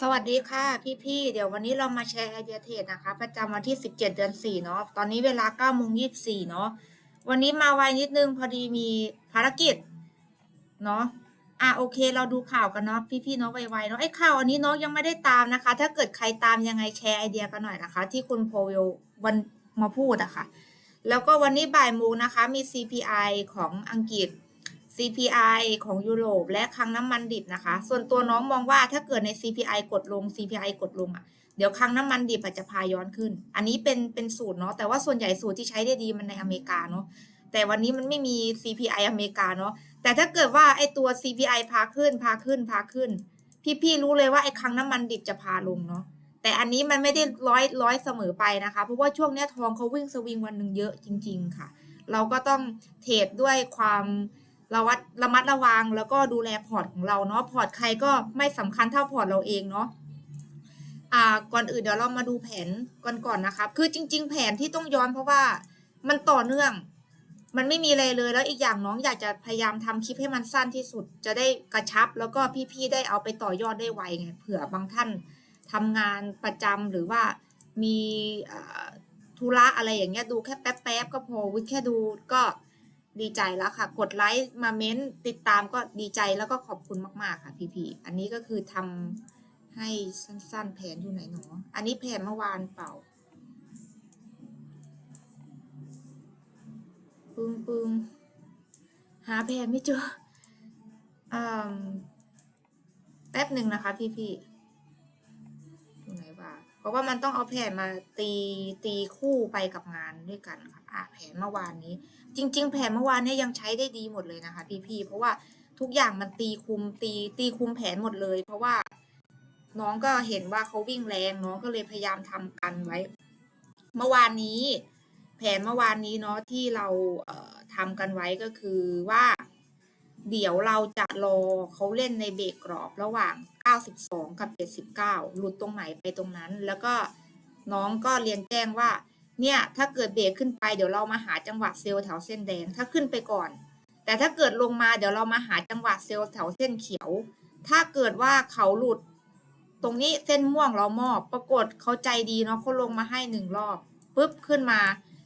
สวัสดีค่ะพี่ๆ เดี๋ยววันนี้เรามาแชร์ไอเดียเทรดนะคะ ประจำวันที่ 17 เดือน 4 เนาะตอนนี้เวลา9โมง24 เนาะวันนี้มาไวนิดนึงพอดีมีภารกิจเนาะอะโอเค เราดูข่าวกันเนาะพี่ๆเนาะไวๆเนาะไอ้ข่าวอันนี้เนาะยังไม่ได้ตามนะคะ ถ้าเกิดใครตามยังไงแชร์ไอเดียกันหน่อยนะคะ ที่คุณโพเวลวันมาพูดอะค่ะแล้วก็วันนี้บ่ายโมงนะคะมี CPI ของอังกฤษ CPI ของยุโรปและคลังน้ำมันดิบนะคะ ส่วนตัวน้องมองว่าถ้าเกิดใน CPI กดลง CPI กดลงอะเดี๋ยวคลังน้ำมันดิบอาจจะพาย้อนขึ้น อันนี้เป็นเป็นสูตรเนาะ แต่ว่าส่วนใหญ่สูตรที่ใช้ได้ดีมันในอเมริกาเนาะ แต่วันนี้มันไม่มี CPI อเมริกาเนาะ แต่ถ้าเกิดว่าไอตัว CPI พาขึ้น พาขึ้น พาขึ้น พี่ๆรู้เลยว่าไอคลังน้ำมันดิบจะพาลงเนาะ แต่อันนี้มันไม่ได้ร้อยร้อยเสมอไปนะคะ เพราะว่าช่วงเนี้ยทองเขาวิ่งสวิงวันหนึ่งเยอะจริง ๆ ค่ะ เราก็ต้องเทรดด้วยความ ระวัดระมัดระวังแล้วก็ดูแลพอร์ตของเราเนาะพอร์ตใครก็ไม่สำคัญเท่าพอร์ตเราเองเนาะอ่าก่อนอื่นเดี๋ยวเรามาดูแผนก่อนก่อนนะคะคือจริง ๆ แผนที่ต้องย้อนเพราะว่ามันต่อเนื่อง มันไม่มีอะไรเลยแล้วอีกอย่างน้องอยากจะพยายามทำคลิปให้มันสั้นที่สุด จะได้กระชับ แล้วก็พี่ๆได้เอาไปต่อยอดได้ไวไงเผื่อบางท่านทำงานประจำหรือว่ามีธุระอะไรอย่างเงี้ยดูแค่แป๊บๆก็พอวิแค่ดูก็ ดีใจแล้วค่ะ กดไลค์มาเม้นติดตามก็ดีใจแล้วก็ขอบคุณมากๆค่ะพี่ๆอันนี้ก็คือทำให้สั้นๆแผนอยู่ไหนหนออันนี้แผนเมื่อวานเปล่าปึ้งปึ้งหาแผนไม่เจออแป๊บหนึ่งนะคะพี่พี่ ราะว่ามันต้องเอาแผนมาตีตีคู่ไปกับงานด้วยกันค่ะอะแผนเมื่อวานนี้ จริง ๆ แผนเมื่อวานเนี่ยยังใช้ได้ดีหมดเลยนะคะพี่พี่ๆเพราะว่าทุกอย่างมันตีคุมตีตีคุมแผนหมดเลย เพราะว่าน้องก็เห็นว่าเขาวิ่งแรงน้องก็เลยพยายามทำกันไว้ เมื่อวานนี้ แผนเมื่อวานนี้เนาะที่เราเอ่อทำกันไว้ก็คือว่า เดี๋ยวเราจะรอเขาเล่นในเบรกกรอบระหว่าง 92 กับ 79 หลุดตรงไหนไปตรงนั้น แล้วก็น้องก็เรียนแจ้งว่า เนี่ยถ้าเกิดเบรกขึ้นไปเดี๋ยวเรามาหาจังหวะเซลล์แถวเส้นแดง ถ้าขึ้นไปก่อน แต่ถ้าเกิดลงมาเดี๋ยวเรามาหาจังหวะเซลล์แถวเส้นเขียว ถ้าเกิดว่าเขาหลุด ตรงนี้เส้นม่วงเรามอบ ปรากฏเขาใจดีเนาะเขาลงมาให้หนึ่งรอบปุ๊บขึ้นมา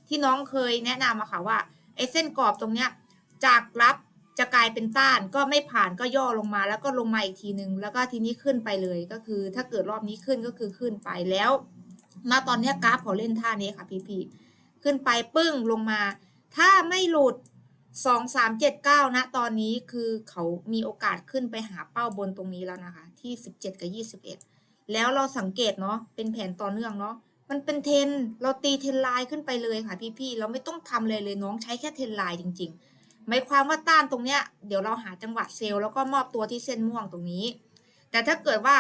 ที่น้องเคยแนะนำอะค่ะว่าไอ้เส้นกรอบตรงเนี้ยจากรับ จะกลายเป็นต้านก็ไม่ผ่านก็ย่อลงมา แล้วก็ลงมาอีกทีหนึงแล้วก็ทีนี้ขึ้นไปเลยก็คือ ถ้าเกิดรอบนี้ขึ้นก็คือขึ้นไปแล้วณตอนนี้กราฟเขาเล่นท่านี้ค่ะพี่พี่ๆขึ้นไปปึ้งลงมา ถ้าไม่หลุดสองสามเจ็ดเก้านะ ตอนนี้คือเขามีโอกาสขึ้นไปหาเป้าบนตรงนี้แล้วนะคะ ที่สิบเจ็ดกับยี่สิบเอ็ดแล้วเราสังเกตเนาะเป็นแผนต่อเนื่องเนาะมันเป็นเทนเราตีเทนไลน์ขึ้นไปเลยค่ะพี่ๆเราไม่ต้องทำเลยเลยน้องใช้แค่เทนไลน์จริง ๆ หมายความว่าต้านตรงเนี้ยเดี๋ยวเราหาจังหวะเซลล์แล้วก็มอบตัวที่เส้นม่วงตรงนี้ แต่ถ้าเกิดว่า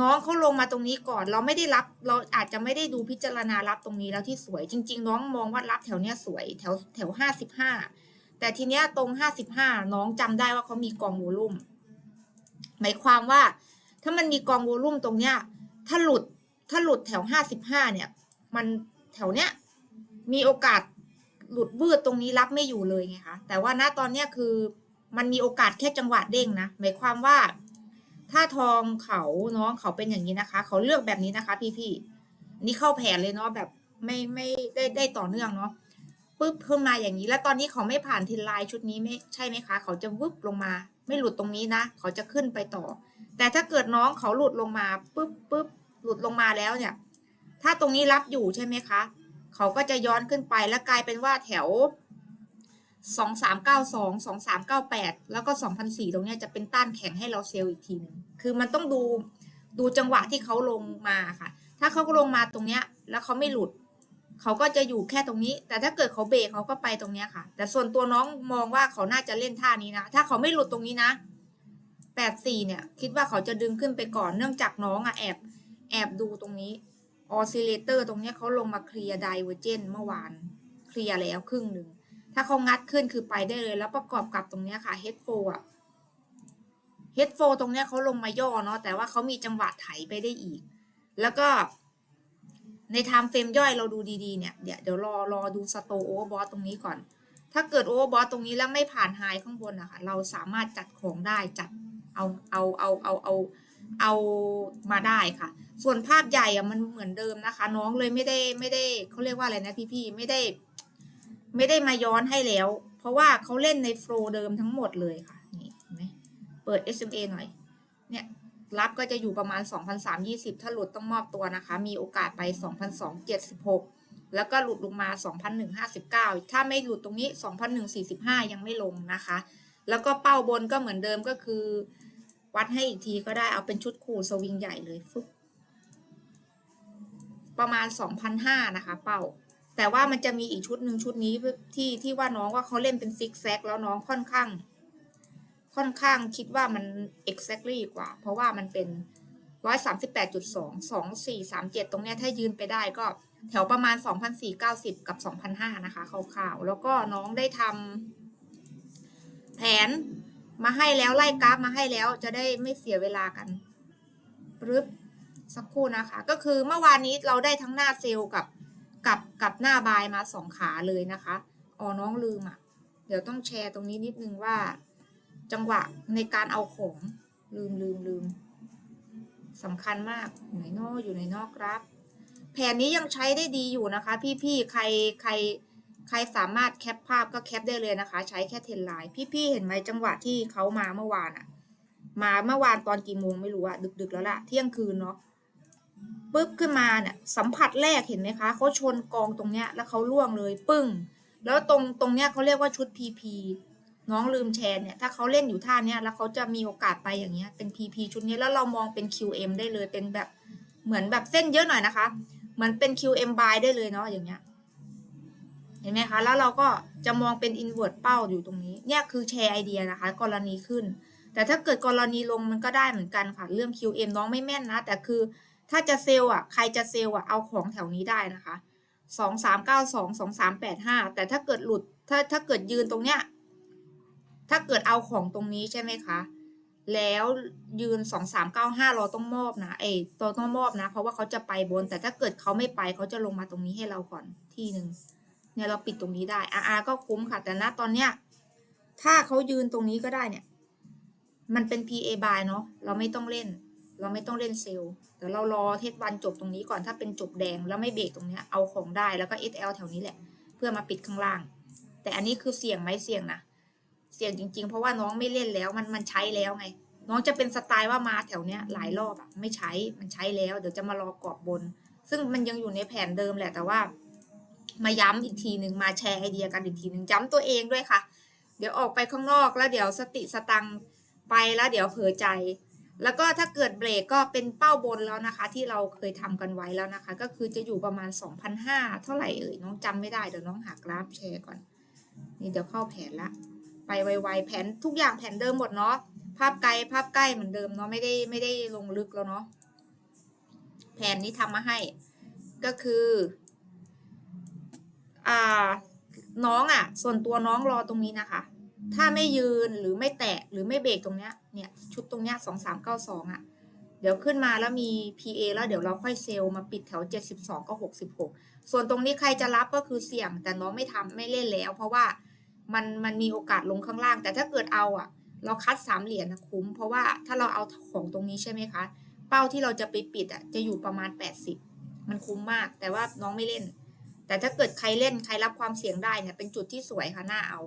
น้องเขาลงมาตรงนี้ก่อน เราไม่ได้รับเราอาจจะไม่ได้ดูพิจารณารับตรงนี้แล้วที่สวย จริง ๆ น้องมองว่ารับแถวเนี้ยสวยแถวแถวห้าสิบห้าแต่ทีเนี้ยตรงห้าสิบห้าน้องจำได้ว่าเขามีกองโวลุ่มหมายความว่า ถ้ามันมีกองโวลุ่มตรงเนี้ยถ้าหลุดถ้าหลุดแถวห้าสิบห้าเนี่ย มันแถวเนี้ยมีโอกาส หลุดวืดตรงนี้รับไม่อยู่เลยไงคะแต่ว่าณตอนเนี้คือมันมีโอกาสแค่จังหวะเด้งนะหมายความว่า ถ้าทองเขาน้องเขาเป็นอย่างนี้นะคะ เขาเลือกแบบนี้นะคะ พี่ๆนี่เข้าแผนเลยเนาะแบบไม่ไม่ได้ได้ต่อเนื่องเนาะปึ๊บขึ้นมาอย่างนี้ แล้วตอนนี้เขาไม่ผ่านเทรนไลน์ชุดนี้ไม่ใช่ไหมคะ เขาจะวึบลงมา ไม่หลุดตรงนี้นะ เขาจะขึ้นไปต่อ แต่ถ้าเกิดน้องเขาหลุดลงมาปึ๊บปึ๊บหลุดลงมาแล้วเนี่ย ถ้าตรงนี้รับอยู่ใช่ไหมคะ เขาก็จะย้อนขึ้นไปแล้วกลายเป็นว่าแถวสองสามเก้าสองสองสามเก้าแปดแล้วก็สองพันสี่ตรงนี้จะเป็นต้านแข็งให้เราเซลล์อีกทีหนึงคือมันต้องดูดูจังหวะที่เขาลงมาค่ะ ถ้าเขาลงมาตรงเนี้ยแล้วเขาไม่หลุด เขาก็จะอยู่แค่ตรงนี้ แต่ถ้าเกิดเขาเบรกเขาก็ไปตรงเนี้ยค่ะ แต่ส่วนตัวน้องมองว่าเขาน่าจะเล่นท่านี้นะ ถ้าเขาไม่หลุดตรงนี้นะแปดสี่เนี่ย คิดว่าเขาจะดึงขึ้นไปก่อนเนื่องจากน้องอะแอบแอบดูตรงนี้ ออซิเลเตอร์ตรงนี้เขาลงมาเคลียร์ไดเวอร์เจนเมื่อวานเคลียร์แล้วครึ่งหนึ่ง ถ้าเขางัดขึ้นคือไปได้เลย แล้วประกอบกับตรงนี้ค่ะเฮดโฟอะเฮดโฟตรงนี้เขาลงมาย่อเนาะแต่ว่าเขามีจังหวะไถไปได้อีก แล้วก็ในไทม์เฟรมย่อยเราดูดีๆเนี่ยเดี๋ยวเดี๋ยวรอรอดูสโตโอเวอร์บอสตรงนี้ก่อน ถ้าเกิดโอเวอร์บอสตรงนี้แล้วไม่ผ่านไฮข้างบนอะค่ะเราสามารถจัดของได้จัดเอาเอาเอาเอาเอา เอามาได้ค่ะ ส่วนภาพใหญ่อะมันเหมือนเดิมนะคะ น้องเลยไม่ได้ไม่ได้เขาเรียกว่าอะไรนะพี่พี่ๆไม่ได้ ไม่ได้มาย้อนให้แล้ว เพราะว่าเขาเล่นในโฟล์เดิมทั้งหมดเลยค่ะนี่เห็นไหมเปิด SMA หน่อย เนี่ยรับก็จะอยู่ประมาณ 2,320 ถ้าหลุดต้องมอบตัวนะคะ มีโอกาสไป 2,276 แล้วก็หลุดลงมา 2,159 ถ้าไม่หลุดตรงนี้ 2,145 ยังไม่ลงนะคะ แล้วก็เป้าบนก็เหมือนเดิมก็คือ วัดให้อีกทีก็ได้เอาเป็นชุดคู่สวิงใหญ่เลยฟึบประมาณ 2,500 นะคะ เป้า แต่ว่ามันจะมีอีกชุดหนึ่งชุดนี้ที่ที่ว่าน้องว่าเขาเล่นเป็นซิกแซกแล้วน้องค่อนข้าง ค่อนข้างคิดว่ามัน exactly กว่า เพราะว่ามันเป็น 138.2 2437 ตรงเนี้ยถ้ายืนไปได้ก็แถวประมาณ 2,490 กับ 2,500 นะคะคร่าวๆ แล้วก็น้องได้ทำแผน มาให้แล้วไล่กราฟมาให้แล้วจะได้ไม่เสียเวลากันปึ๊บสักครู่นะคะ ก็คือเมื่อวานนี้เราได้ทั้งหน้าเซลล์กับกับกับหน้าบายมาสองขาเลยนะคะอ๋อน้องลืมอะ เดี๋ยวต้องแชร์ตรงนี้นิดนึงว่า จังหวะในการเอาของลืมลืมลืมสำคัญมากอยู่ในนอกอยู่ในนอกครับแผนนี้ยังใช้ได้ดีอยู่นะคะ พี่ๆใครใคร ครสามารถแคปภาพก็แคปได้เลยนะคะ ใช้แค่เทนไลน์พี่ๆเห็นไหมจังหวะที่เขามาเมื่อวานอะมาเมื่อวานตอนกี่โมงไม่รู้อะดึกๆแล้วล่ะเที่ยงคืนเนาะปุ๊บขึ้นมาเนี่ยสัมผัสแรกเห็นไหมคะเขาชนกองตรงเนี้ยแล้วเขาล่วงเลยปึ้ง แล้วตรงตรงเนี้ยเขาเรียกว่าชุด PP น้องลืมแชร์เนี่ยถ้าเขาเล่นอยู่ท่าเนี้ยแล้วเขาจะมีโอกาสไปอย่างเงี้ยเป็น PP ชุดนี้แล้วเรามองเป็น QM ได้เลยเป็นแบบเหมือนแบบเส้นเยอะหน่อยนะคะ เหมือนเป็น QM buy ได้เลยเนาะอย่างเงี้ย เห็นไหมคะ แล้วเราก็จะมองเป็น invert เป้าอยู่ตรงนี้ เนี่ยคือแชร์ไอเดียนะคะ กรณีขึ้น แต่ถ้าเกิดกรณีลงมันก็ได้เหมือนกันค่ะ เรื่อง QM น้องไม่แม่นนะ แต่คือถ้าจะเซลล์อะ ใครจะเซลล์อะ เอาของแถวนี้ได้นะคะสองสามเก้าสองสองสามแปดห้าแต่ถ้าเกิดหลุด ถ้าถ้าเกิดยืนตรงเนี้ย ถ้าเกิดเอาของตรงนี้ใช่ไหมคะ แล้วยืนสองสามเก้าห้าเราต้องมอบนะเอยตัวต้องมอบนะ เพราะว่าเขาจะไปบน แต่ถ้าเกิดเขาไม่ไปเขาจะลงมาตรงนี้ให้เราก่อนที่หนึ่ง เนี่ยเราปิดตรงนี้ได้อาอาก็คุ้มค่ะ แต่ณตอนเนี้ยถ้าเขายืนตรงนี้ก็ได้เนี่ย มันเป็น PA buy เนาะเราไม่ต้องเล่น เราไม่ต้องเล่นเซลล์เดี๋ยวเรารอเทศวันจบตรงนี้ก่อนถ้าเป็นจบแดงแล้วไม่เบรกตรงเนี้ยเอาของได้แล้วก็ SL แถวนี้แหละ เพื่อมาปิดข้างล่าง แต่อันนี้คือเสี่ยงไหมเสี่ยงนะเสี่ยงจริง ๆ เพราะว่าน้องไม่เล่นแล้วมันมันใช้แล้วไง น้องจะเป็นสไตล์ว่ามาแถวเนี้ยหลายรอบอะไม่ใช้มันใช้แล้ว เดี๋ยวจะมารอกรอบบน ซึ่งมันยังอยู่ในแผนเดิมแหละแต่ว่า มาย้ำอีกทีหนึ่งมาแชร์ไอเดียกันอีกทีหนึ่งย้ำตัวเองด้วยค่ะ เดี๋ยวออกไปข้างนอกแล้วเดี๋ยวสติสตังไปแล้วเดี๋ยวเผลอใจ แล้วก็ถ้าเกิดเบรกก็เป็นเป้าบนแล้วนะคะ ที่เราเคยทำกันไว้แล้วนะคะ ก็คือจะอยู่ประมาณ 2,500 เท่าไหร่เอ่ยน้องจำไม่ได้เดี๋ยวน้องหากราฟแชร์ก่อน นี่เดี๋ยวเข้าแผนละ ไปไวๆแผนทุกอย่างแผนเดิมหมดเนาะภาพไกลภาพใกล้เหมือนเดิมเนาะไม่ได้ไม่ได้ลงลึกแล้วเนาะแผนนี้ทำมาให้ ก็คือ อ่าน้องอะ่ะ ส่วนตัวน้องรอตรงนี้นะคะ ถ้าไม่ยืนหรือไม่แตะหรือไม่เบรกตรงเนี้ยเนี่ยชุดตรงเนี้ยสองสามเก้าสองอะเดี๋ยวขึ้นมาแล้วมี PA แล้วเดี๋ยวเราค่อยเซลล์มาปิดแถวเจ็ดสิบสองก็หกสิบหกส่วนตรงนี้ใครจะรับก็คือเสี่ยง แต่น้องไม่ทำไม่เล่นแล้ว เพราะว่ามันมันมีโอกาสลงข้างล่าง แต่ถ้าเกิดเอาอะ เราคัดสามเหรียญนะคุ้ม เพราะว่าถ้าเราเอาของตรงนี้ใช่ไหมคะ เป้าที่เราจะไปปิดอะจะอยู่ประมาณแปดสิบมันคุ้มมาก แต่ว่าน้องไม่เล่น แต่ถ้าเกิดใครเล่นใครรับความเสี่ยงได้เนี่ยเป็นจุดที่สวยค่ะน่าเอา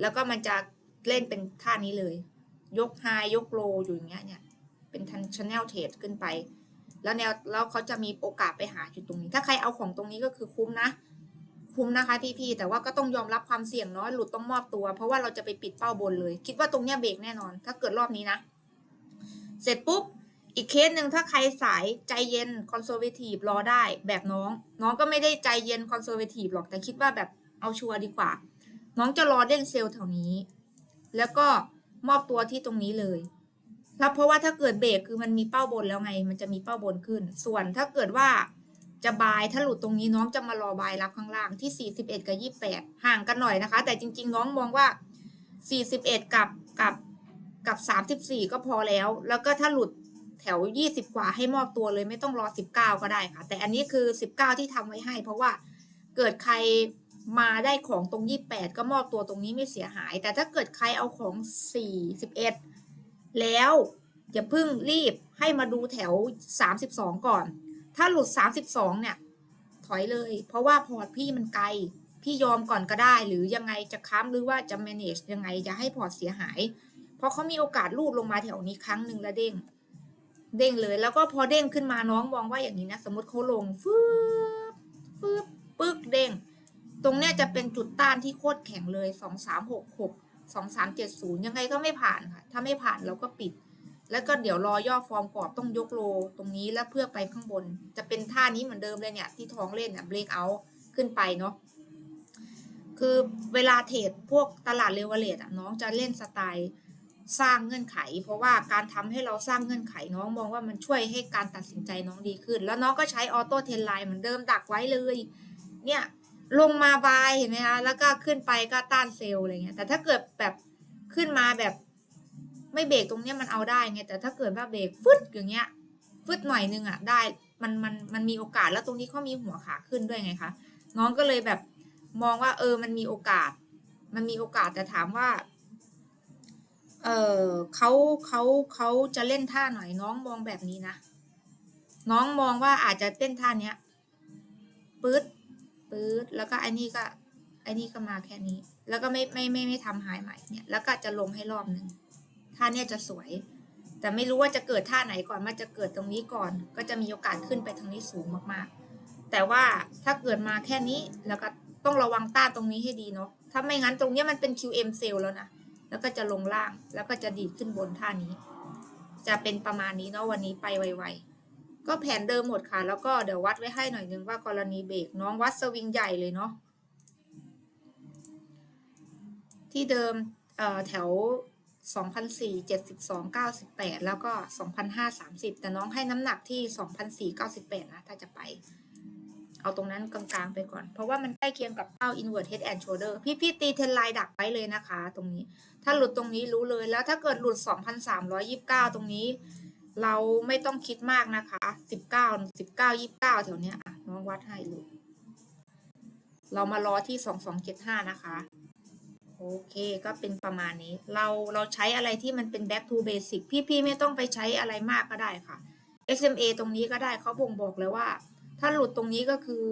แล้วก็มันจะเล่นเป็นท่านี้เลย ยกไฮยกโลอยู่อย่างเงี้ยเนี่ยเป็นทันชแนลเทรดขึ้นไป แล้วแนวแล้วเขาจะมีโอกาสไปหาจุดตรงนี้ ถ้าใครเอาของตรงนี้ก็คือคุ้มนะ คุ้มนะคะพี่ๆแต่ว่าก็ต้องยอมรับความเสี่ยงเนาะหลุดต้องมอบตัว เพราะว่าเราจะไปปิดเป้าบนเลย คิดว่าตรงเนี้ยเบรกแน่นอน ถ้าเกิดรอบนี้นะ เสร็จปุ๊บ อีกเคสหนึ่งถ้าใครสายใจเย็นคอนเซอร์เวทีฟรอได้แบบน้อง น้องก็ไม่ได้ใจเย็นคอนเซอร์เวทีฟหรอกแต่คิดว่าแบบเอาชัวร์ดีกว่า น้องจะรอเล่นเซลล์แถวนี้ แล้วก็มอบตัวที่ตรงนี้เลยแล้วเพราะว่าถ้าเกิดเบรกคือมันมีเป้าบนแล้วไง มันจะมีเป้าบนขึ้น ส่วนถ้าเกิดว่าจะบายถ้าหลุดตรงนี้น้องจะมารอบายรับข้างล่างที่ 41 กับ 28 ห่างกันหน่อยนะคะ แต่จริง ๆ น้องมองว่า 41 กับกับกับ 34 ก็พอแล้ว แล้วก็ถ้าหลุด แถว 20 กว่าให้มอบตัวเลยไม่ต้องรอ 19 ก็ได้ค่ะ แต่อันนี้คือ 19 ที่ทำไว้ให้ เพราะว่าเกิดใครมาได้ของตรง 28 ก็มอบตัวตรงนี้ไม่เสียหาย แต่ถ้าเกิดใครเอาของ 41 แล้วอย่าเพิ่งรีบให้มาดูแถว 32 ก่อน ถ้าหลุด 32 เนี่ย ถอยเลย เพราะว่าพอร์ตพี่มันไกล พี่ยอมก่อนก็ได้ หรือยังไงจะค้ำหรือว่าจะ manage ยังไงจะให้พอร์ตเสียหาย เพราะเขามีโอกาสลูดลงมาแถวนี้ครั้งหนึ่งแล้วเด้ง เด้งเลย แล้วก็พอเด้งขึ้นมาน้องมองว่าอย่างนี้นะ สมมติเขาลงฟืบฟืบปึ๊กเด้ง ตรงเนี้ยจะเป็นจุดต้านที่โคตรแข็งเลยสองสามหกหกสองสามเจ็ดศูนย์ยังไงก็ไม่ผ่านค่ะ ถ้าไม่ผ่านเราก็ปิด แล้วก็เดี๋ยวรอย่อฟอร์มกรอบต้องยกโลตรงนี้แล้วเพื่อไปข้างบน จะเป็นท่านี้เหมือนเดิมเลยเนี่ยที่ท้องเล่นเนี่ยเบรกเอาขึ้นไปเนาะคือเวลาเทรดพวกตลาดเลเวลเลตอะน้องจะเล่นสไตล์ สร้างเงื่อนไข เพราะว่าการทำให้เราสร้างเงื่อนไขน้องมองว่ามันช่วยให้การตัดสินใจน้องดีขึ้น แล้วน้องก็ใช้ออโต้เทนไลน์เหมือนเดิมดักไว้เลย เนี่ยลงมาบายเห็นไหมคะแล้วก็ขึ้นไปก็ต้านเซลล์อะไรเงี้ยแต่ถ้าเกิดแบบขึ้นมาแบบไม่เบรกตรงเนี้ยมันเอาได้ไงแต่ถ้าเกิดว่าเบรกฟึดอย่างเงี้ยฟึดหน่อยนึงอะได้มันมันมันมีโอกาสแล้วตรงนี้เขามีหัวขาขึ้นด้วยไงคะน้องก็เลยแบบมองว่าเออมันมีโอกาส มันมีโอกาสแต่ถามว่า เออเขาเขาเขาจะเล่นท่าหน่อยน้องมองแบบนี้นะ น้องมองว่าอาจจะเต้นท่าเนี้ยปื๊ดปื๊ดแล้วก็ไอ้นี่ก็ไอ้นี่ก็มาแค่นี้ แล้วก็ไม่ไม่ไม่ไม่ทำหายใหม่เนี่ย แล้วก็จะลงให้รอบหนึ่งท่าเนี่ยจะสวย แต่ไม่รู้ว่าจะเกิดท่าไหนก่อนมันจะเกิดตรงนี้ก่อน ก็จะมีโอกาสขึ้นไปทางนี้สูงมากๆ แต่ว่าถ้าเกิดมาแค่นี้แล้วก็ต้องระวังต้าตรงนี้ให้ดีเนาะถ้าไม่งั้นตรงเนี้ยมันเป็น QM เซลแล้วนะ แล้วก็จะลงล่างแล้วก็จะดีดขึ้นบนท่านี้ จะเป็นประมาณนี้เนาะวันนี้ไปไวๆก็แผนเดิมหมดค่ะ แล้วก็เดี๋ยววัดไว้ให้หน่อยนึงว่ากรณีเบรกน้องวัดสวิงใหญ่เลยเนาะที่เดิมเอ่อแถว 2,400 72 98 แล้วก็ 2,530 แต่น้องให้น้ำหนักที่ 2,498 นะ ถ้าจะไป เอาตรงนั้นกลางๆไปก่อน เพราะว่ามันใกล้เคียงกับเป้า invert head and shoulder พี่พี่ตีเทนไลน์ดักไว้เลยนะคะ ตรงนี้ ถ้าหลุดตรงนี้รู้เลยแล้วถ้าเกิดหลุด 2,329 ตรงนี้ เราไม่ต้องคิดมากนะคะ 19 19 29 แถวเนี้ยอะน้องวัดให้หลุดเรามารอที่ 2275 นะคะ โอเคก็เป็นประมาณนี้ เราเราใช้อะไรที่มันเป็น back to basic พี่ๆไม่ต้องไปใช้อะไรมากก็ได้ค่ะ SMA ตรงนี้ก็ได้เขาบ่งบอกเลยว่า ถ้าหลุดตรงนี้ก็คือ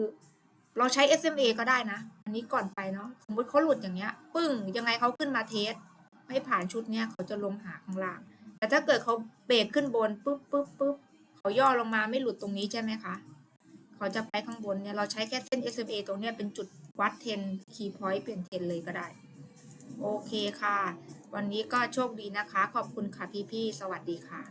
เราใช้ SMA ก็ได้นะ อันนี้ก่อนไปเนาะ สมมติเขาหลุดอย่างเงี้ย ปึ้ง ยังไงเขาขึ้นมาเทส ไม่ผ่านชุดเนี้ยเขาจะลงหาข้างล่าง แต่ถ้าเกิดเขาเบรกขึ้นบนปุ๊บปุ๊บปุ๊บเขาย่อลงมาไม่หลุดตรงนี้ใช่ไหมคะ เขาจะไปข้างบนเนี่ย เราใช้แค่เส้น SMA ตรงเนี้ยเป็นจุดวัดเทนคีย์พอยต์เปลี่ยนเทนเลยก็ได้ โอเคค่ะ วันนี้ก็โชคดีนะคะ ขอบคุณค่ะพี่ๆ สวัสดีค่ะ